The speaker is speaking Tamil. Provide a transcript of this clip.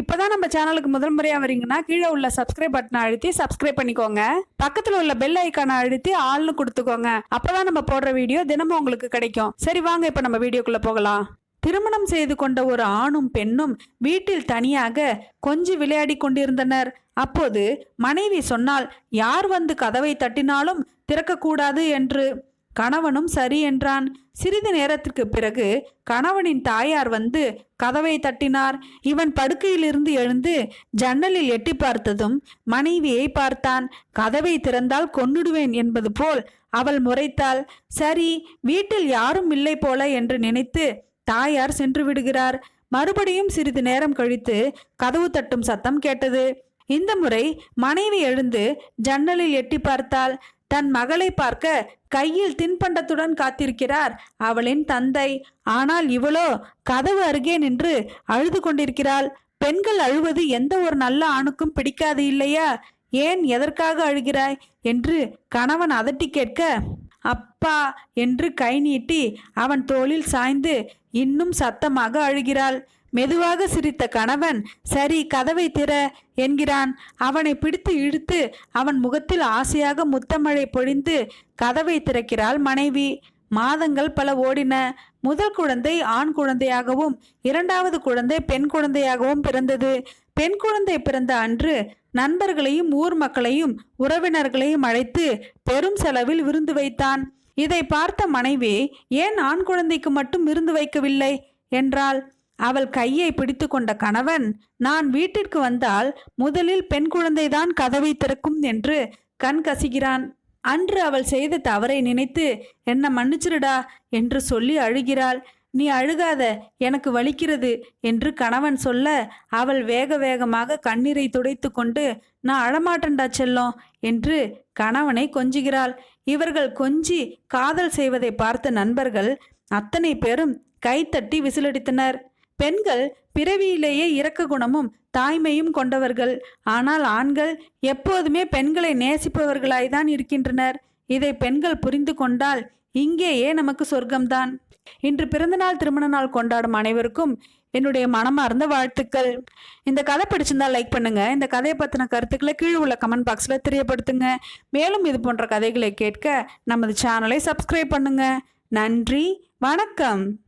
இப்போதான் நம்ம சேனலுக்கு முதல் முறையாக வரீங்கன்னா கீழே உள்ள சப்ஸ்கிரைப் பட்டனை அழுத்தி சப்ஸ்கிரைப் பண்ணிக்கோங்க. பக்கத்தில் உள்ள பெல் ஐக்கானை அழுத்தி ஆள்னு கொடுத்துக்கோங்க. அப்போதான் நம்ம போடுற வீடியோ தினமும் உங்களுக்கு கிடைக்கும். சரி வாங்க இப்போ நம்ம வீடியோக்குள்ளே போகலாம். திருமணம் செய்து கொண்ட ஒரு ஆணும் பெண்ணும் வீட்டில் தனியாக கொஞ்சி விளையாடி கொண்டிருந்தனர். அப்போது மனைவி சொன்னால் யார் வந்து கதவை தட்டினாலும் திறக்கக்கூடாது என்று. கணவனும் சரி என்றான். சிறிது நேரத்திற்கு பிறகு கணவனின் தாயார் வந்து கதவை தட்டினார். இவன் படுக்கையிலிருந்து எழுந்து ஜன்னலில் எட்டி பார்த்ததும் மனைவியை பார்த்தான். கதவை திறந்தால் கொன்னுடுவேன் என்பது போல் அவள் முறைத்தாள். சரி வீட்டில் யாரும் இல்லை போல என்று நினைத்து தாயார் சென்று விடுகிறார். மறுபடியும் சிறிது நேரம் கழித்து கதவு தட்டும் சத்தம் கேட்டது. இந்த முறை மனைவி எழுந்து ஜன்னலில் எட்டி பார்த்தாள். தன் மகளை பார்க்க கையில் தின்பண்டத்துடன் காத்திருக்கிறார் அவளின் தந்தை. ஆனால் இவளோ கதவு அருகே நின்று அழுது கொண்டிருக்கிறாள். பெண்கள் அழுவது எந்த ஒரு நல்ல ஆணுக்கும் பிடிக்காது இல்லையா? ஏன் எதற்காக அழுகிறாய்? என்று கணவன் அதட்டி கேட்க அப்பா என்று கை நீட்டி அவன் தோளில் சாய்ந்து இன்னும் சத்தமாக அழுகிறாள். மெதுவாக சிரித்த கணவன் சரி கதவை திற என்கிறான். அவனை பிடித்து இழுத்து அவன் முகத்தில் ஆசையாக முத்தமழை பொழிந்து கதவை திறக்கிறாள் மனைவி. மாதங்கள் பல ஓடின. முதல் குழந்தை ஆண் குழந்தையாகவும் இரண்டாவது குழந்தை பெண் குழந்தையாகவும் பிறந்தது. பெண் குழந்தை பிறந்த அன்று நண்பர்களையும் ஊர் மக்களையும் உறவினர்களையும் அழைத்து பெரும் செலவில் விருந்து வைத்தான். இதை பார்த்த மனைவி ஏன் ஆண் குழந்தைக்கு மட்டும் விருந்து வைக்கவில்லை? என்றாள். அவள் கையை பிடித்து கொண்ட கணவன் நான் வீட்டிற்கு வந்தால் முதலில் பெண் குழந்தைதான் கதவை திறக்கும் என்று கண் கசிகிறான். அன்று அவள் செய்த தவறை நினைத்து என்ன மன்னிச்சிருடா என்று சொல்லி அழுகிறாள். நீ அழுகாத எனக்கு வலிக்கிறது என்று கணவன் சொல்ல அவள் வேக வேகமாக கண்ணீரை துடைத்து கொண்டு நான் அழமாட்டேன்டா செல்லம் என்று கணவனை கொஞ்சுகிறாள். இவர்கள் கொஞ்சி காதல் செய்வதை பார்த்த நண்பர்கள் அத்தனை பேரும் கைத்தட்டி விசிலடித்தனர். பெண்கள் பிறவியிலேயே இறக்க குணமும் தாய்மையும் கொண்டவர்கள். ஆனால் ஆண்கள் எப்போதுமே பெண்களை நேசிப்பவர்களாய்தான் இருக்கின்றனர். இதை பெண்கள் புரிந்து கொண்டால் இங்கேயே நமக்கு சொர்க்கம்தான். இன்று பிறந்தநாள் திருமண நாள் கொண்டாடும் அனைவருக்கும் என்னுடைய மனமார்ந்த வாழ்த்துக்கள். இந்த கதை பிடிச்சிருந்தா லைக் பண்ணுங்க. இந்த கதையை பற்றின கருத்துக்களை கீழே உள்ள கமெண்ட் பாக்ஸில் தெரியப்படுத்துங்க. மேலும் இது போன்ற கதைகளை கேட்க நமது சேனலை சப்ஸ்கிரைப் பண்ணுங்க. நன்றி. வணக்கம்.